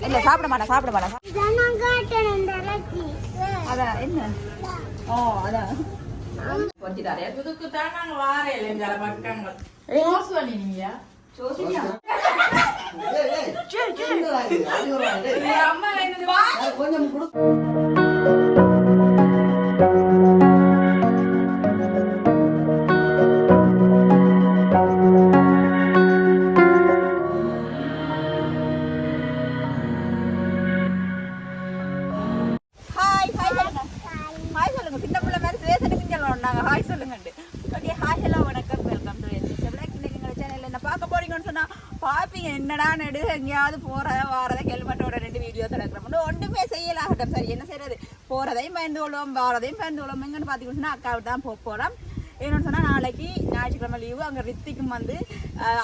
இல்ல சாப்பிட மாட்டேன் சாப்பிட மாட்டேன். அதான் என்ன? ஓ அதான் கொஞ்சம் செய்யலாகட்டும் சரி என்ன செய்யறது போறதையும் பயந்து கொள்வோம் வாரதையும் பயந்து கொள்வோம் எங்கன்னு பார்த்தீங்கன்னா அக்காவிட்டு தான் போக போறோம் என்னன்னு சொன்னா நாளைக்கு ஞாயிற்றுக்கிழமை லீவு அங்க ரித்திக்கும் வந்து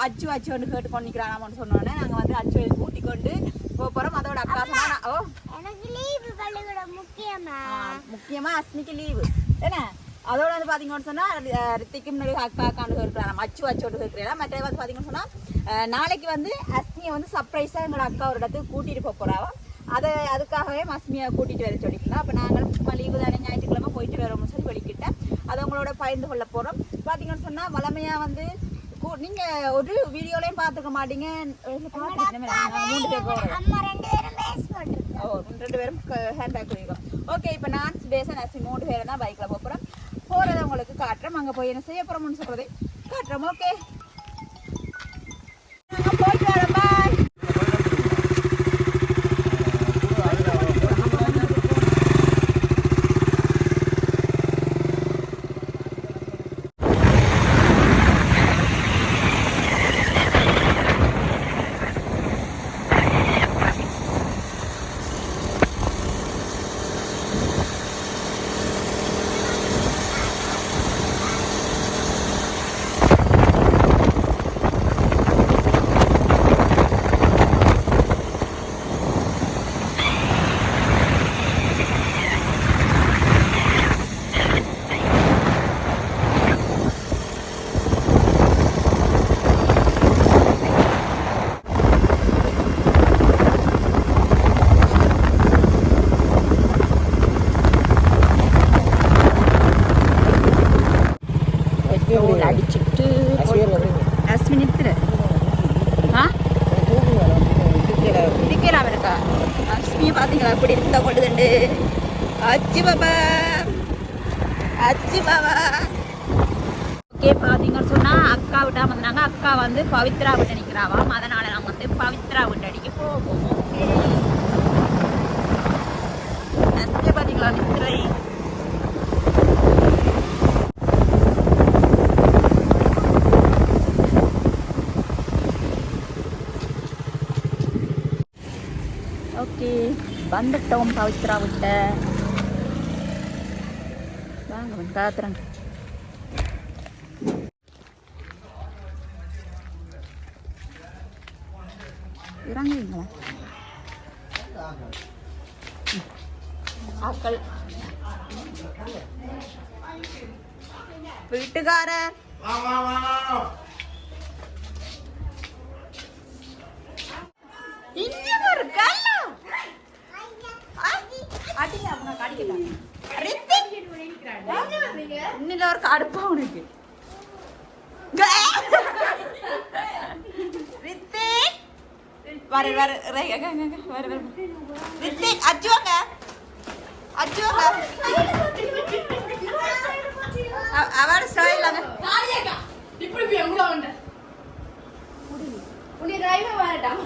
அச்சு அச்சு வந்து கேட்டு கொண்டிக்கிறானாமன்னு சொன்னோன்னே நாங்க வந்து அச்சு கூட்டி கொண்டு போக போறோம் அதோட அக்கா சொன்னா ஓ எனக்கு லீவு பள்ளிக்கூடம் முக்கியமா ஆ, முக்கியமா அஸ்மிக்கு லீவு என்ன அதோட வந்து பாத்தீங்கன்னு சொன்னா ரித்திக்கும் அக்கா அக்காண்டு இருக்கிறாங்க அச்சு அச்சோடு இருக்கிறேன் மற்ற வந்து பாத்தீங்கன்னு சொன்னா நாளைக்கு வந்து அஸ்மியை வந்து சர்ப்ரைஸா எங்களோட அக்கா ஒரு இடத்துக்கு கூட்டிட்டு போக போறாவா அதை அதுக்காகவே அஸ்மியை கூட்டிட்டு வர சொல்லிக்கலாம் அப்ப நாங்களும் சும்மா லீவு தானே ஞாயிற்றுக்கிழமை போயிட்டு வரோம்னு சொல்லி வெளிக்கிட்டேன் அது உங்களோட பகிர்ந்து கொள்ள போறோம். பாத்தீங்கன்னு சொன்னா வளமையா வந்து கூ- நீங்க ஒரு வீடியோலயும் பாத்துக்க மாட்டீங்க. மூணு பேர் போறோம். ரெண்டு பேரும் பேஸ் போட்டிருக்கோம். ஓ ரெண்டு பேரும் ஹேண்ட் பேக் பண்ணிருக்கோம் ஓகே இப்போ நான் பேச நசி மூணு பேரும் தான் பைக்கில் போக போகிறோம் போகிறத உங்களுக்கு காட்டுறோம். அங்கே போய் என்ன செய்ய போகிறோம்னு சொல்கிறதை காட்டுறோம். ஓகே நாங்கள் போயிட்டு வரோம் பாய் பெட்ரோல் அடிச்சுட்டு அஸ்மி நிறுத்துற ஆ டிக்கலாம் இருக்கா அஸ்மியை பார்த்தீங்களா இப்படி இருந்தா கொண்டுதுண்டு அச்சு பாபா அச்சு பாபா ஓகே பார்த்தீங்கன்னு சொன்னா அக்கா விட்டா வந்தாங்க அக்கா வந்து பவித்ரா விட்டு நிற்கிறாவாம் அதனால நாங்கள் வந்து பவித்ரா விட்டு அடிக்க போவோம் ஓகே அஸ்மியை பார்த்தீங்களா நிற்கிறை ஓகே வந்துட்டோம் பவித்ரா விட்ட வாங்க வந்து காத்துறேங்க இறங்குவீங்களா? ஆக்கள். வீட்டுக்காரர் இங்க ஒரு கல்லா அடிங்க அவங்க கடிக்கலாம் இன்னில ஒரு கடுப்பா உனக்கு ரித்திக் வர வர ரே, அங்க, அங்க, அங்க, வர வர ரித்திக் அச்சுவாங்க அச்சுவாங்க அவர் ஸ்டைல் அங்க காளியக்கா இப்படி போய் எவ்வளோ உண்டு உன்னை டிரைவர் வரட்டாம்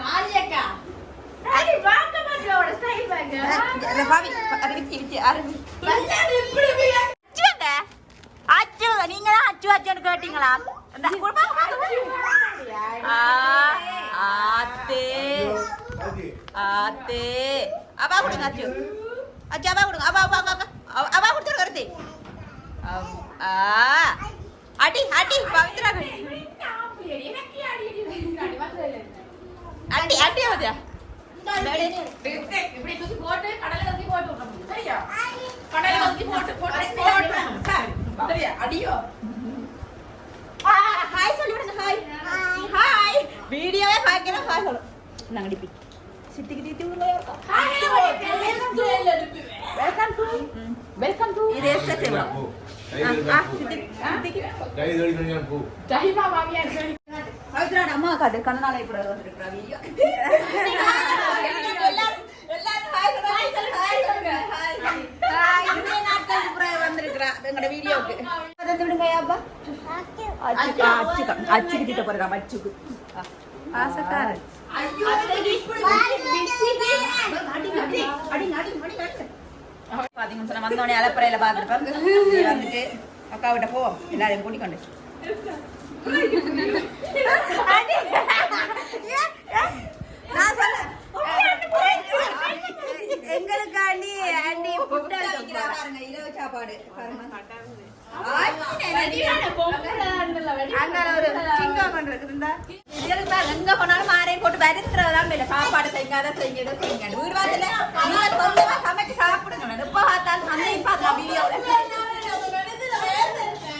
காளியக்கா அடி பார்க்க மாட்டோட ஸ்டைல் பேங்க இல்ல, பாவி அது வித்தி வித்தி அருவி கல்யாணம் இப்படி போய் அச்சுவாங்க அச்சு நீங்க தான் அச்சு அச்சுன்னு கேட்டீங்களா இந்தா, கொடுப்பா, கொடுப்பா. ஆ, ஆத்தே. ஆத்தே. அப்பா கொடுங்க, அச்சு. அச்சு, அப்பா கொடுங்க. அப்பா, அப்பா. அவ- அப்பா கொடுத்துரு. அவ், ஆ. அடி அடி பவித்ரா அடி அடி அவதியா இப்படி தூக்கி போட்டு கடலை தூக்கி போட்டு விட்டுறணும். சரியா? கடலை தூக்கி போட்டு போட்டு போட்டு. சரியா? அடியோ ஹாய் சொல்லி விடுங்க ஹாய் ஹாய் வீடியோவே பார்க்கணும் ஹாய் சொல்லு நாங்க டிப்பி சித்திக்கு தீத்தி உள்ள இருக்கோம் வெல்கம் டு வெல்கம் டு இது எஸ் எஸ் ஆ சித்தி சித்திக்கு ஜஹிமா மாமியா இருக்கு பவித்ராட அம்மா காட்டு கண்ணனால இப்படி வந்திருக்கிறா வீடியோ எல்லாரும் எல்லாரும் ஹாய் சொல்லுங்க ஹாய் சொல்லுங்க ஹாய் சொல்லுங்க ஹாய் ஹாய் இதே நாட்களுக்கு பிறகு வந்திருக்கிறா எங்களோட வீடியோக்கு அதை விடுங்க அப்பா அச்சுக்கு அச்சுக்கு அச்சுக்கு திட்ட போறா அச்சுக்கு ஆசக்காரன். பாத்தீங்கன்னு சொன்னா வந்தோடனே அலப்பறையில பாத்துருப்பேன் வந்துட்டு அக்கா விட்ட போவோம் எல்லாரையும் கூட்டிக்கொண்டு. எங்களுக்காண்டி ஆண்டி ஃபுட் பாருங்க இரவு சாப்பாடு பாருங்க அங்க ஒரு சிங்கம் இதுகளுக்கு தான் எங்க போனாலும் மாறையும் போட்டு வருத்துறதுதான் இல்லை சாப்பாடு செய்யாத அதை செய்யுங்க வீடு வாசல நீங்க சொந்தமா சமைச்சு சாப்பிடுங்க எப்ப பார்த்தாலும் அன்னைக்கு பார்த்தா வீடியோ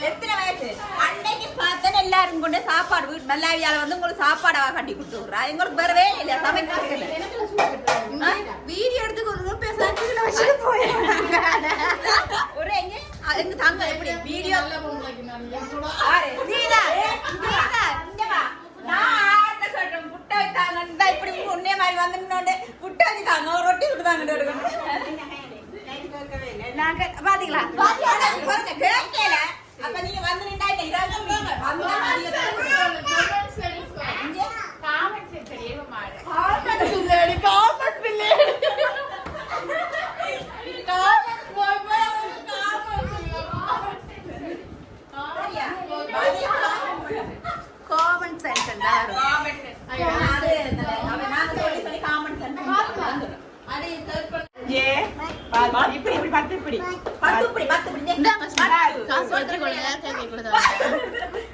எத்தனை வயசு அன்னைக்கு பார்த்தேன் எல்லாரும் கொண்டு சாப்பாடு வீட்டு மல்லாவியால வந்து உங்களுக்கு சாப்பாடா கட்டி கொடுத்து விடுறா எங்களுக்கு வேற வேலை இல்லையா சமைக்கிறதுக்கு வீடியோ எடுத்து ஒரு பேசுறாங்க வச்சுட்டு போயிடுறாங்க ஒரு எங்க எங்க தாங்க எப்படி வீடியோ ஆறு, நீதா, நீதா, இங்க வா. நான் ஆறுட்ட சொல்றேன், புட்டை வைத்தாங்க, இந்தா இப்படி உன்னைய மாதிரி வந்து நின்னோண்டு, புட்டை வச்சுட்டாங்க, ஒரு ரொட்டி விட்டுதாங்க நாங்க பாத்தீங்களா பாத்தீங்களா? பாருங்க, கேட்கல. அப்ப நீங்க வந்து நின்னா இல்ல, இதாங்க வீடு. வந்தா நீங்க இங்க. சரியா? common sense இருந்தா வரும். அது இந்த- அவன் நாங்க சொல்லி சொல்லி common sense வந்துடும். ஏ, பாத்து, இப்படி, இப்படி, பத்து இப்படி. பத்து இப்படி, பத்து இப்படி. பத்து.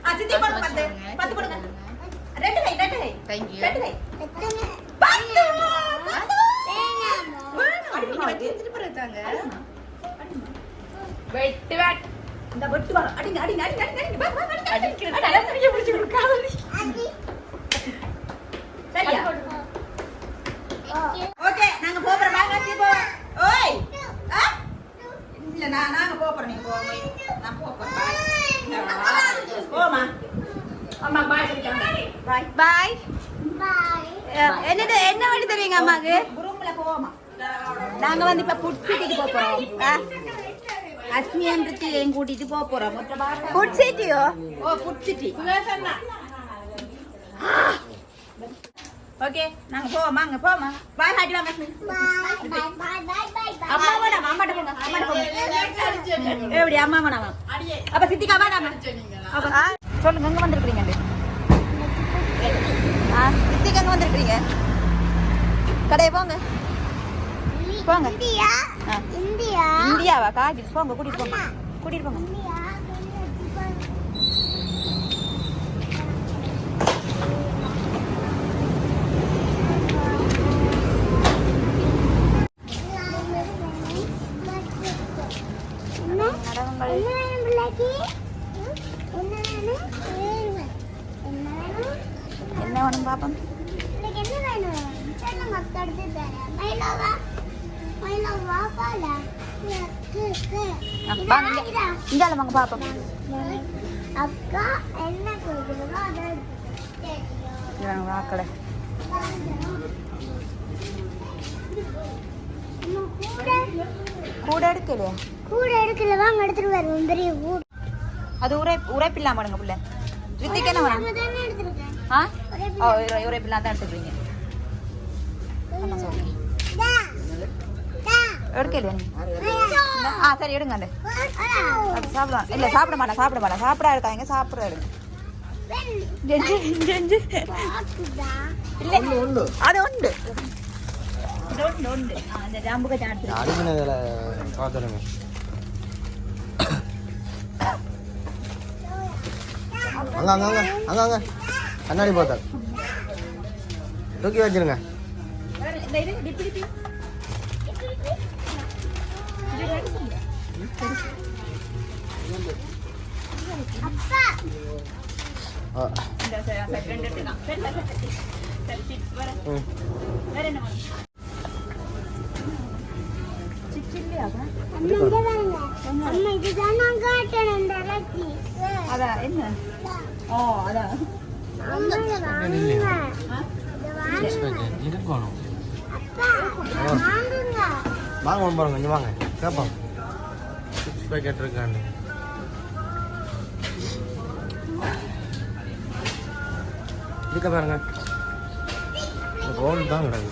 ஆ, சித்தி போடுங்க, பத்து. பத்து போடுங்க. ரெண்டு கை, ரெண்டு கை. ரெண்டு கை. பத்து, பத்து. வேணும். அடி, நீங்க வச்சு எடுத்துட்டு போறது தாங்க. வெட்டு வெட்டு இந்த வெட்டு வரும். அடிங்க, அடிங்க, அடிங்க, அடிங்க, அடிங்க. வா, வா, அடிங்க, அடிங்க. அடி, அடி, அடிங்க, பிடிச்சு கொடு, காதலி. சரியா? ஓகே நாங்க போறோம் வாங்க சீ போவோம் ஓய் ஆ? இல்ல நான் நாங்க போறோம் நீ போ போய். நான் போறேன் பாய் போமா அம்மா பாய் சொல்லிட்டாங்க பாய் பாய் என்னது என்ன வழி தருவீங்க அம்மாக்கு? நாங்க வந்து இப்ப புட்சிட்டிக்கு போக போறோம். அஸ்மி அம்பிரத்தையும் கூட்டிட்டு போக போறோம். ஃபுட் சிட்டியோ ஓ புட்சிட்டி ஓகே நாங்க போவோமா அங்க போவோமா? பாய் ஹாட்டி வாங்க அம்மா வேணாம் அம்மாட்ட போங்க அம்மாட்ட போங்க. எப்படி அம்மா வேணாமா அப்ப சித்திக்கா வேணாமா சொல்லுங்க எங்க வந்திருக்கீங்க ஆ சித்திக்கு எங்க வந்திருக்கீங்க கடையை போங்க. போங்க. இந்தியா? இந்தியாவா? காஜி போங்க கூட்டிட்டு போங்க. கூட்டிட்டு போங்க இந்தியா என்ன நடவுங்கள் என்ன வேணும் பிள்ளைக்கு ம்? என்ன வேணும் வேணும். என்ன வேணும் என்ன வேணும் பாப்போம் பிள்ளைக்கு என்ன வேணும் சொல்லுங்க அக்கா எடுத்து தரேன் மயிலவா மயிலவா பால ஆ, வாங்க இங்க இங்கால வாங்க பாப்போம். அக்கா என்ன கொடுக்குறதோ அதை வாக்கலை. அம்மா, கூட கூட எடுக்கலையா? கூட எடுக்கல வாங்க எடுத்துட்டு வருவோம் பெரிய கூட அது உரை உரைப்பில்லாம் பாருங்க புள்ள. ரித்திக்கு என்ன வேணும் ஆ? ஓ உரைப்பில்லாம் தான் எடுத்துக்கிறீங்க. ஆமா சொல்லுங்க எடுக்கலையா. ஆ சரி எடுங்க அந்த. சாப்பிடலாம் இல்லை சாப்பிட மாட்டேன் சாப்பிட மாட்டேன். சாப்பிடா இருக்காங்க சாப்பிட எடுங்க. இல்லை. அது உண்டு. உண்டு உண்டு. அந்த அங்க அங்க அங்க அங்க அங்க. கண்ணாடி பார்த்தா தூக்கி வச்சிருங்க. சிப்ஸ் இல்லையா அம்மா இங்க வாங்க அம்மா இதுதான் நான் காட்டணும் இந்த இலச்சி அதான் என்ன ஓ அதான் அம்மா இதை வாங்குங்க ஆ? இதை வாங்குங்க இருக்கணும் அப்பா வாங்குங்க வாங்க பாருங்க கொஞ்சம் வாங்க கேட்போம் சிக்ஸ் பேக்கெட் இருக்கான்னு இருக்க பாருங்க. ரோல் தான் கிடக்கு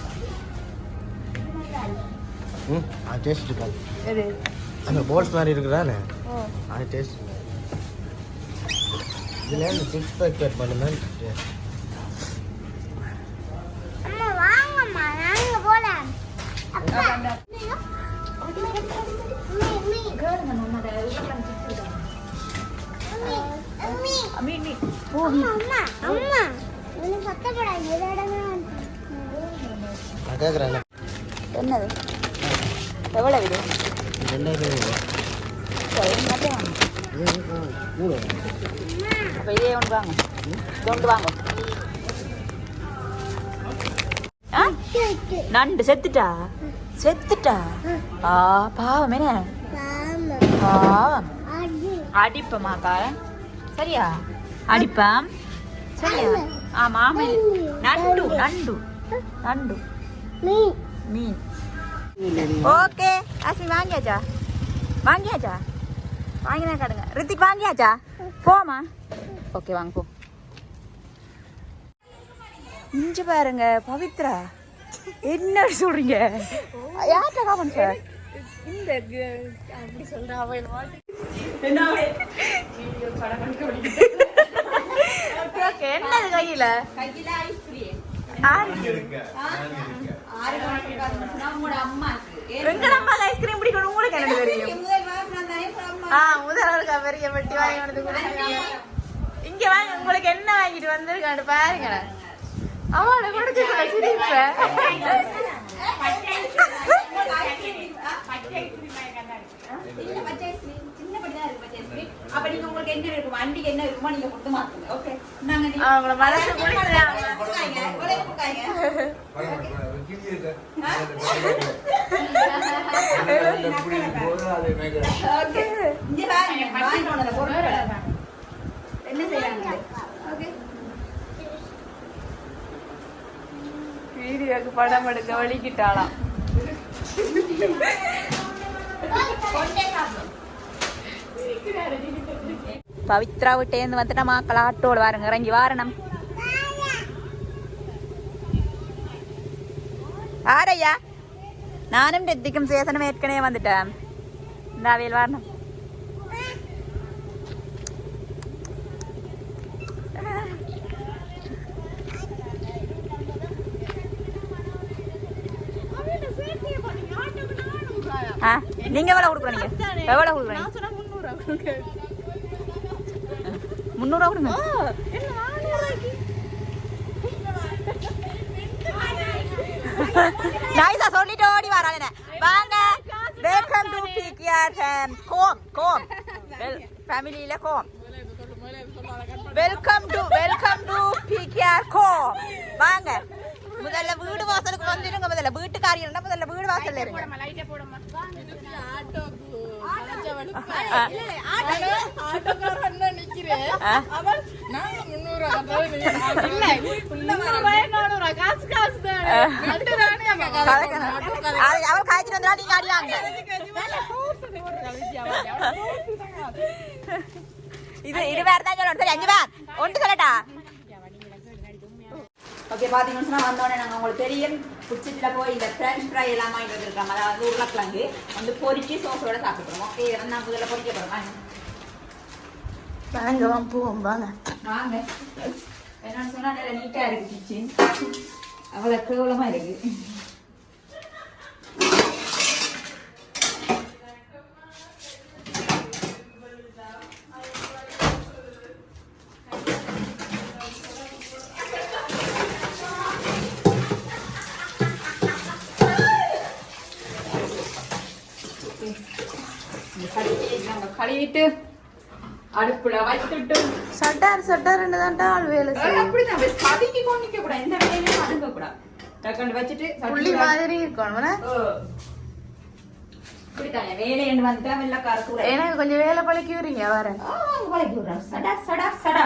ம் அது டேஸ்ட் இருக்காது அந்த போல்ஸ் மாதிரி இருக்குதானே? அது டேஸ்ட் இதில் சிக்ஸ் பேக்கெட் பண்ணுமே அம்மா என்னது? அப்ப இதே ஒன்று வாங்க. ஆ? நண்டு செத்துட்டா? செத்துட்டா? ஆ பாவம் என்ன? பாவம். அடி. அடிப்பமாக்கா சரியா? அடிப்பம். ஆமா நண்டு நண்டு நண்டு மீ மீன் ஓகே அஸ்மி வாங்கியாச்சா வாங்கியாச்சா வாங்கினா காடுங்க ரித்திக் வாங்கியாச்சா போமா ஓகே வாங்க போ இஞ்சி பாருங்க பவித்ரா. என்ன சொல்றீங்க? யார்கிட்ட காமன் சார் ஓகே என்னது கையில? எங்கட அம்மா ஐஸ்கிரீம் பிடிக்கணும் உங்களுக்கு எனக்கு தெரியும்? ஆ முதல்வருக்கு பெரிய பெட்டி வாங்கி வந்து. இங்க வாங்க உங்களுக்கு என்ன வாங்கிட்டு வந்திருக்கான்னு பாருங்க அவளை கொடுத்து சிரிப்ப. அப்ப நீங்க உங்களுக்கு என்ன இருக்கும் வண்டிக்கு என்ன இருக்குமோ நீங்க கொடுத்து மாத்துங்க ஓகே நாங்க அவங்கள மனசு என்ன செய்யறாங்க வீடியோக்கு படம் எடுக்க வலிக்கிட்டாளாம். பவித்ரா விட்டேந்து வந்துட்ட மாக்கள் கலாட்டோடு வாருங்க இறங்கி வாரணம் ஆரையா நானும் டெத்திக்கும் சேசனும் ஏற்கனவே வந்துட்டேன் இந்த அவையில் வாரணம் நீங்க எவ்வளவு கொடுக்குறீங்க எவ்வளவு கொடுக்குறீங்க முந்நூறுவா கொடுங்க நைஸா சொல்லிட்டு ஓடி வராங்க வாங்க welcome to PKR home home ஃபேமிலியில home welcome to welcome to PKR home வாங்க. முதல்ல வீடு வாசலுக்கு வந்துடுங்க முதல்ல வீட்டுக்காரி இருந்தா முதல்ல வீடு வாசல்ல இருங்க அவள் காய்ச்சிட்டு வந்தா நீங்க அடியாங்க இது இது வேற தான் சொல்லணும் சரி அஞ்சு பேர் ஒன்று சொல்லட்டா ஓகே பார்த்தீங்கன்னு வந்தோடனே நாங்கள் உங்களுக்கு தெரியும். பிடிச்சதுல போய் இந்த ஃப்ரெஞ்ச் ஃப்ரை எல்லாம் வாங்கிட்டு வந்துருக்கோம் அதாவது உருளைக்கிழங்கு. வந்து பொரிச்சு சோஸோட சாப்பிட்றோம் ஓகே நான் முதல்ல பொரிக்க போகிறோம் வாங்க. வா போவோம் வாங்க. வாங்க. என்னன்னு சொன்னா நல்லா நீட்டா இருக்கு கிச்சன் அவ்வளவு கேவலமா இருக்கு இந்த கழுவி கழுவிட்டு அடுப்புல வச்சுட்டு சட்டார் சட்டார் தான்டா ஆள் வேலை செய்யும் அப்படிதான் பதுங்கி கொண்டு நிக்க கூடாது எந்த வேலையிலும் பதுங்க கூடாது டக்குன்னு வச்சுட்டு புள்ளி மாதிரி இருக்கணும் எனக்கு கொஞ்சம் வேலை பழக்கி விடுறீங்க சடா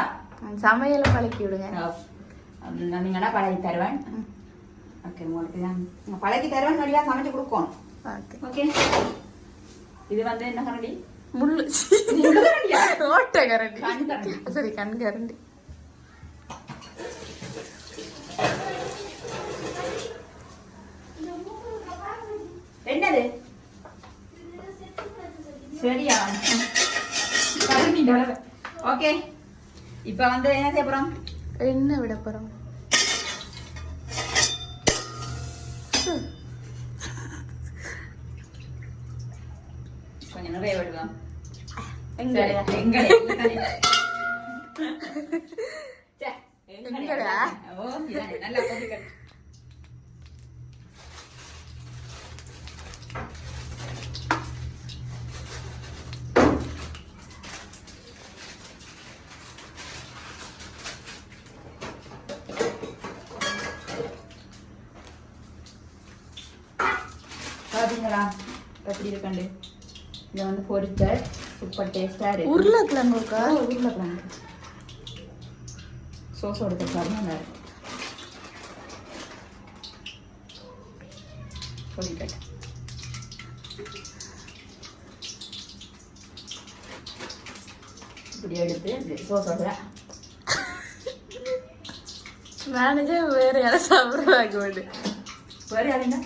சமையலை பழக்கி விடுங்க. நீங்கன்னா பழகி தருவேன்? ஓகே உங்களுக்கு தான். பழகி தருவேன் வழியா சமைச்சு கொடுக்கணும். ஓகே. ஓகே. இது வந்து என்ன முள்ளு முள்ளு கரண்டியா? ஓட்ட கரண்டி கண் கரண்டி. சரி கண் கரண்டி என்னது சரியா கரண்டி ஓகே இப்போ வந்து என்ன செய்ய போறோம் என்ன விட போறோம் கொஞ்சம் நிறைய விடுவோம் எங்கடா? சரி, எங்கடா? சே, எங்கடா? ஓ, இதானே, நல்லா கொதிக்கட்டும். பாத்தீங்களா எப்படி இருக்கண்டு இதை வந்து பொரிச்ச சூப்பர் டேஸ்டா இருக்கு. உருளைக்கிழங்குக்கா? ஆ, உருளைக்கிழங்கு. சோஸோட பாருங்க நல்லா இருக்கு. பொரிக்கட்டை இப்படி எடுத்து சோஸோட மேனேஜர் வேற யாரும் சாப்பிடுறாங்க வேறு யாருங்க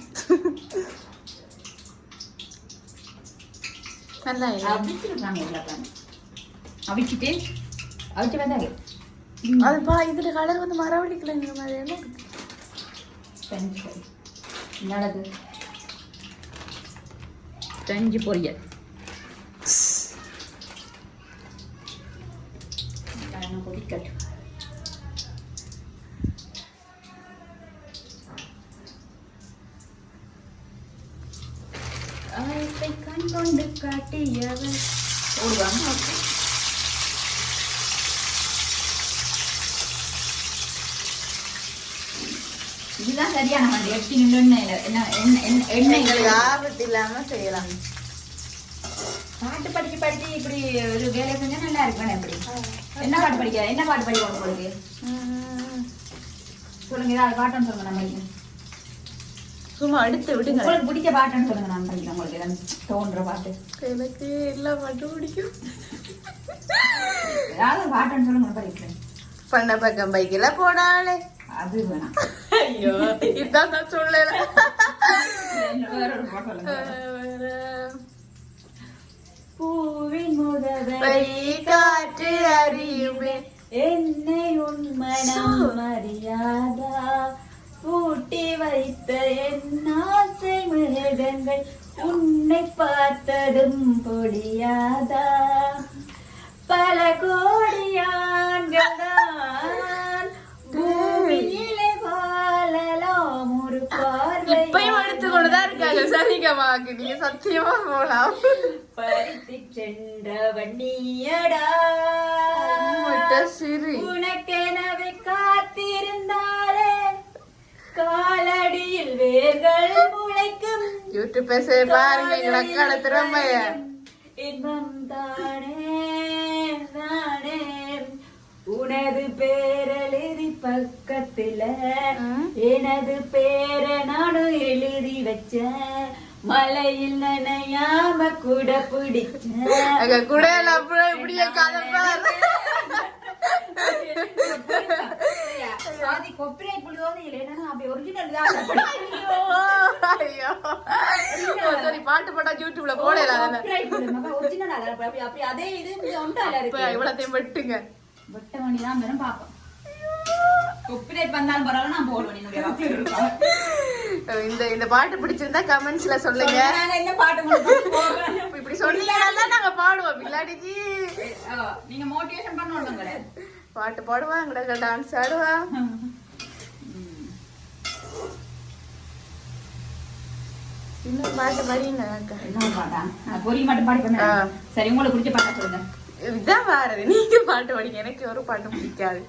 நல்லா இல்லை. அவிச்சிருக்காங்க உருளைக்கிழங்கு அவிச்சிட்டு அவிச்சு வெந்தாங்க. அது பா இதுல கலர் வந்து மரவள்ளிக்கிழங்கு மாதிரி. பொரி என்னது பிரெஞ்சு பொரியல் கொதிக்கட்டும் கொண்டு காட்டியவர். ஓடுவாங்க ஓகே இதுதான் சரியான வண்டி எப்படி நின்று எண்ணெய் ஆபத்து இல்லாம செய்யலாம். பாட்டு படிச்சு படிச்சு இப்படி ஒரு வேலை செஞ்சா நல்லா இருக்கும் எப்படி? என்ன பாட்டு படிக்க என்ன பாட்டு படிக்கணும் உங்களுக்கு. சொல்லுங்க ஏதாவது பாட்டுன்னு சொல்லுங்க நம்ம. சும்மா அடுத்து விடுங்க. உங்களுக்கு பிடிச்ச பாட்டுன்னு சொல்லுங்க நான் படிக்கிறேன். உங்களுக்கு ஏதாவது தோன்ற பாட்டு. எனக்கு எல்லா பாட்டும் பிடிக்கும். ஏதாவது பாட்டுன்னு சொல்லுங்க நான் படிக்கிறேன். பண்ண பக்கம் பைக்கில போனாலே. அது வேணாம். ஐயோ இதான் நான் சொல்லல. பூவின் முதல்வர் பை காற்று அறியுமே என்னை உன் மனம் அறியாதா? பூட்டி வைத்த என் ஆசை மிருகங்கள் உன்னை பார்த்ததும் பொழியாதா பல கோடியான்கள் தான் பூமியிலே வாழலாம். ஒரு பார்வை இப்பயும் எடுத்துக்கொண்டுதான் இருக்காங்க. சரிகமாக்கு நீங்க சத்தியமா போலாம். பறித்து சென்ற வண்டியடா உம்மிட்ட சிரி. உனக்கெனவே காத்திருந்தாலே காலடியில் வேர்கள் முளைக்கும். யூடியூப் பேச பாருங்க எங்க அக்காட திறமைய இன்பம் தானே தானே. உனது பேரெழுதி பக்கத்துல. எனது பேரை நானும் எழுதி வச்சேன் மலையில் நனையாம கூட பிடிச்சேன் அங்க கூட அப்புறம் இப்படியே புள்ளியோது அப்படி தான். ஐயோ ஐயோ பாட்டு போட்டா யூடியூப்ல போடலாம் அப்படி- அப்படி அதே இது இங்க இருக்கு. வெட்டுங்க வெட்ட வெறும் பாப்போம். வந்தாலும் பரவாயில்ல, நான் போடுவேன் இந்த இந்த பாட்டு பிடிச்சிருந்தா கமெண்ட்ஸ்ல சொல்லுங்க என்ன பாட்டு இப்படி சொன்னீங்கன்னா நாங்க பாடுவோம். இல்லாட்டிக்கு நீங்க மோட்டிவேஷன் பண்ணணுங்களே பாட்டு பாடுவாங்க டான்ஸ் ஆடுவா. இன்னும் பாட்டு பாடிங்க பொரிய மட்டும் பாடி. சரி உங்களுக்கு பிடிச்ச பாட்டா சொல்லுங்க. இதுதான் வாரது நீங்க பாட்டு பாடிங்க. எனக்கு ஒரு பாட்டு பிடிக்காது.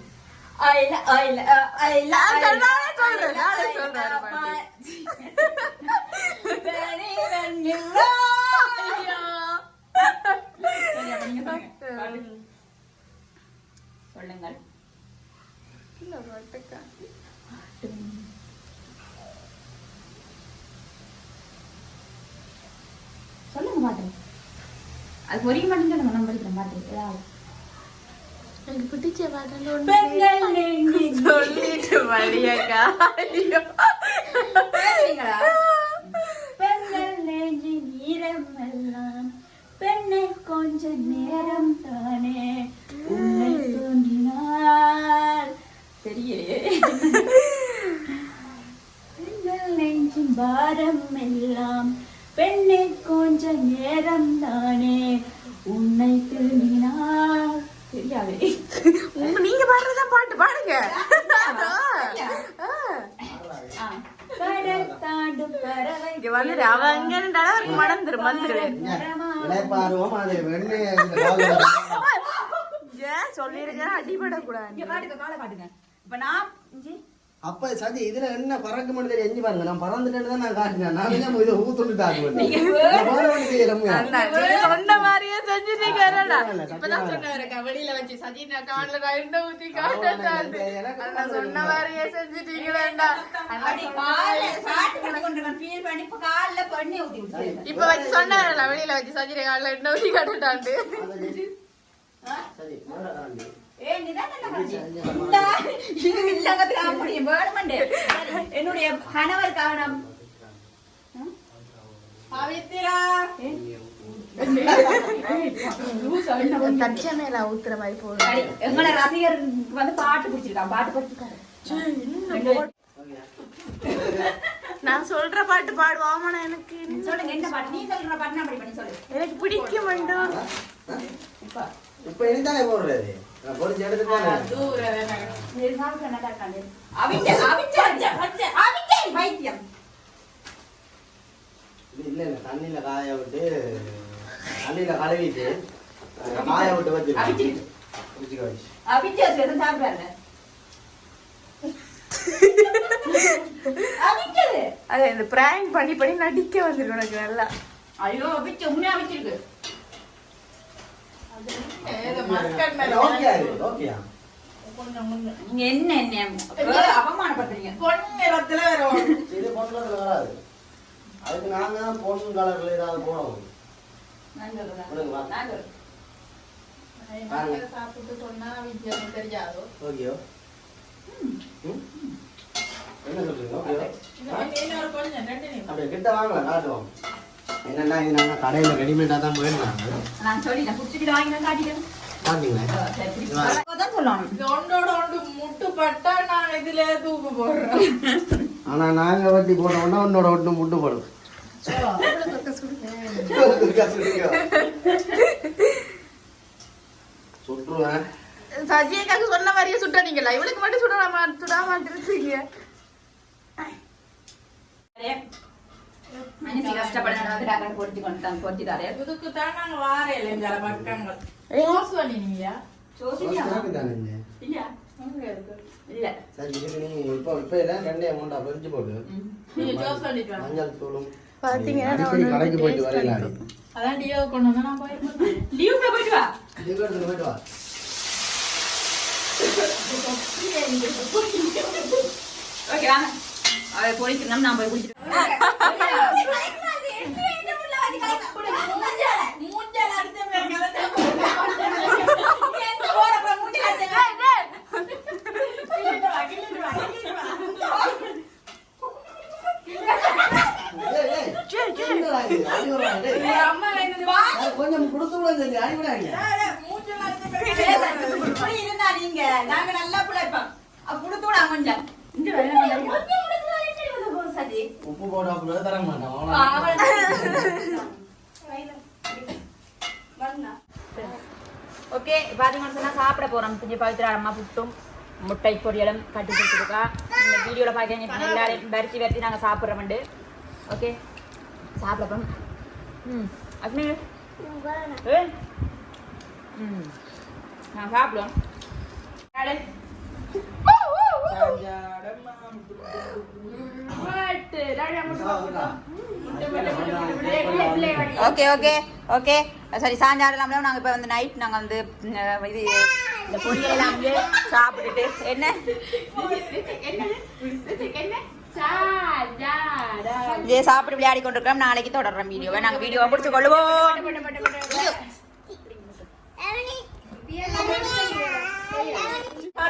ஐல ஐல ஐல நான் நானே சொல்றேன், நானே சொல்றேன் ஒரு பாட்டு. சொல்லுங்கள் இல்ல பாட்டுக்கா சொல்லுங்க பாட்டு அது பொரிய மட்டும் நம்ம படிக்கிறோம் பாட்டு ஏதாவது எனக்கு பிடிச்ச பாட்டு பெண்கள் நெஞ்சில் சொல்லிட்டு வழியக்கா? பெண்கள் நெஞ்சின் ஈரமெல்லாம் பெண்ணை கொஞ்ச நேரம் தானே உன்னை தோன்றினார் தெரியலையே. பெண்கள் நெஞ்சின் பாரம் எல்லாம் பெண்ணை கொஞ்ச நேரம் தானே உன்னை தூண்டினார் தெரியாது. நீங்க பாடுறதுதான் பாட்டு பாடுங்க. இங்க அவ அங்க இருந்தாலும் அவருக்கு கால்ல ஏன் சொல்லிருக்கேன் அடிபடக்கூடாது. இப்ப நான் அப்ப சஜி இதுல என்ன பறக்க முடியாது எஞ்சி பாருங்க நான் பறந்துட்டேன்னு தான் நான் காட்டினேன். நான் என்ன இதை நீங்க சொன்ன மாதிரியே செஞ்சுட்டீங்க. இப்பதான் கபடியில வச்சு சஜினா கால்ல ரெண்டு ஊத்தி. அண்ணா, சொன்ன மாதிரியே கால்ல நான் பண்ணி இப்ப கால்ல பண்ணி ஊத்தி விட்டுட்டேன். இப்ப வச்சு சொன்னாருல்ல, வெளியில வச்சு சஜினா கால்ல ரெண்டு ஊத்தி காட்டுட்டான்ட்டு. என்னுடைய கணவர் காரணம். பவித்ரா. மேல ஊத்துற மாதிரி எங்களோட ரசிகர் வந்து பாட்டு பிடிச்சிருக்கான் பாட்டு நான் சொல்ற பாட்டு பாடுவான் ஆனா எனக்கு. சொல்லுங்க என்ன பாட்டு? நீ சொல்ற பாட்டு நான் அப்படி பண்ணி சொல்லு. எனக்கு பிடிக்க மாட்டோம். இப்ப இனிதானே போடுறது? பொறிச்சு இல்ல இல்ல தண்ணியில காய விட்டு தண்ணியில கழுவிட்டு காய விட்டு வச்சு அவிச்சது அது இந்த பிராங்க் பண்ணி பண்ணி நடிக்க வந்துருக்கு உனக்கு நல்லா. ஐயோ அவிச்ச உண்மையா அவிச்சிருக்கு. நீங்க என்ன என்ன அவமானப்படுத்துறீங்க இது பொட்டலத்துல வராது அதுக்கு நாங்க தான் பொண்ணு கலர்ல ஏதாவது போடணும் நான் சொல்றேன் சொல்லுங்க வா. நான் சொல்றேன் ஓகேயோ ம்? என்ன சொல்றீங்க ஓகேயோ அப்படியே கிட்ட வாங்கலாம் காட்டுவோம் என்னன்னா இது நாங்க கடையில ரெடிமேடா தான் போயிருந்தாங்க நான் சொல்லிட்டேன் புடிச்சிட்டு வாங்கி நான் காட்டிட்டேன் ஆனா நாங்க வட்டி போட்டோம்னா உன்னோட ஒட்டு முட்டு போடும் சுற்றுவேன் சொன்ன மாதிரியே சுட்டாதீங்களா இவளுக்கு மட்டும் சுடாம சுடாம இல்ல சரி இதுக்கு நீ இப்போ இப்போ ரெண்டே அமௌண்டா பிரிச்சு மஞ்சள் தூளும் பாத்தீங்கன்னா அடிக்கடி ஒண்ணு கடைக்கு போயிட்டு taste வரையில லீவுக்கு போயிட்டு வா லீவ் எடுத்துட்டு போயிட்டு வா ஓகே வாங்க அவ பொழிக்கணும் நான் கொஞ்சம் கொடுத்து விட அடிவிடாங்க நாங்க நல்லா பிழைப்போம் கொடுத்து விட கொஞ்சம் உப்பு போட்டா தர மாட்டோம் ஓகே பாத்தீங்கன்னு சொன்னா சாப்பிட போறோம் கொஞ்சம் பவித்ரா அம்மா புட்டும் முட்டை பொரியலும் கட்டி கொடுத்துருக்கா. இந்த வீடியோல பாக்க எல்லாரையும். வரிச்சு வரிச்சு நாங்க சாப்பிட்றோம் ஓகே சாப்பிட போறோம். ம் அக்னி. ஏய். ம் நான் சாப்பிடுவோம். யாரு? Okay okay okay. சரி சாயங்காலம் நாங்கள் இப்போ வந்து நைட் நாங்கள் வந்து இது இந்த பொரியலாம் வந்து சாப்பிட்டுட்டு. என்ன? இதே சாப்பிட்டு விளையாடி கொண்டிருக்கிறோம். நாளைக்கு தொடர்றோம் வீடியோவை. நாங்கள் வீடியோவை பிடிச்சு கொள்ளுவோம்.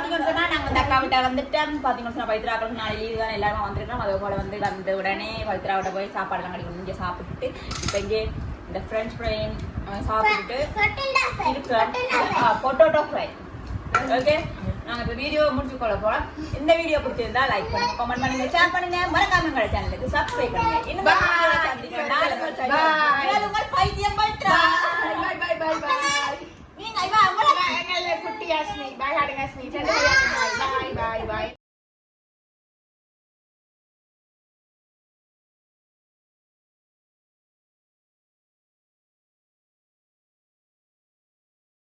பாத்தீங்கன்னு சொன்னா நாங்க இந்த அக்கா விட்ட வந்துட்டோம் பாத்தீங்கன்னு சொன்னா பவித்ராக்களும் நாளை லீவு தான் எல்லாரும் வந்திருக்கோம். அதே போல வந்து வந்த உடனே பவித்ரா விட்ட போய் சாப்பாடுலாம் கிடைக்கும் இங்கே சாப்பிட்டுட்டு இப்போ இங்கே இந்த ஃப்ரெஞ்ச் ஃப்ரை சாப்பிட்டுட்டு பொட்டோட்டோ ஃப்ரை ஓகே நாங்க இப்போ வீடியோ முடிச்சு கொள்ள போறோம். இந்த வீடியோ பிடிச்சிருந்தா லைக் பண்ணுங்க கமெண்ட் பண்ணுங்க ஷேர் பண்ணுங்க. மறக்காம எங்க சேனலுக்கு சப்ஸ்கிரைப் பண்ணுங்க. இன்னும் பைத்தியம் பற்றா Bye bye. Bye bye bye bye